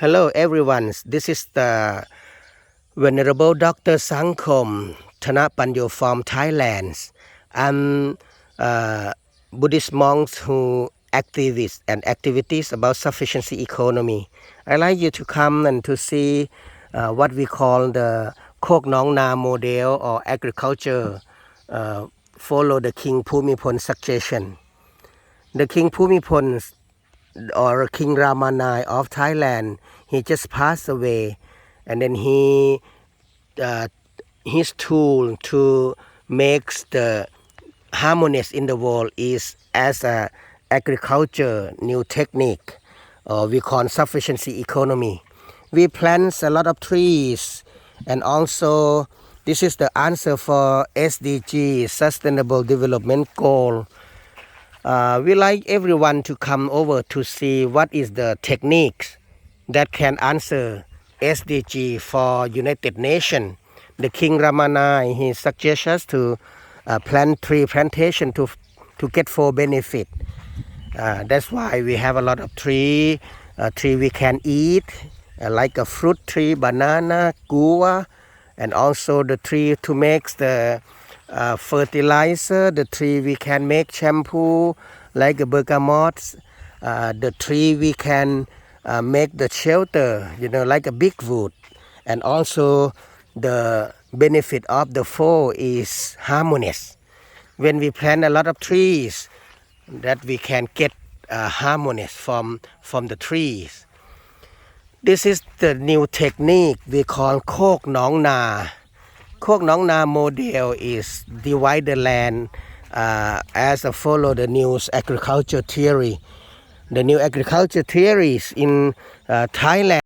Hello, everyone. This is the Venerable Dr. Sangkom Thanapanyo from Thailand. I'm uh, Buddhist monks who activists and activities about sufficiency economy. I like you to come and to see uh, what we call the Kok Nong Na model or agriculture. Uh, follow the King Pumipon suggestion. The King Pumipon or King Ramanai of Thailand, he just passed away, and then he uh, his tool to make the harmonious in the world is as a agriculture new technique, or we call sufficiency economy. We plant a lot of trees, and also this is the answer for SDG Sustainable Development Goal uh, we like everyone to come over to see what is the techniques that can answer SDG for United Nations. The King Ramanai he suggests us to uh, plant tree plantation to to get for benefit. Uh, that's why we have a lot of tree, uh, tree we can eat, uh, like a fruit tree, banana, guava, and also the tree to make the uh, fertilizer. The tree we can make shampoo, like a bergamot. Uh, the tree we can uh, make the shelter, you know, like a big wood. And also the benefit of the fall is harmonious. When we plant a lot of trees, that we can get uh, harmonious from from the trees. This is the new technique we call Kok Nong Na. Kok Nong Na model is divide the land uh, as a follow the new agriculture theory. The new agriculture theories in uh, Thailand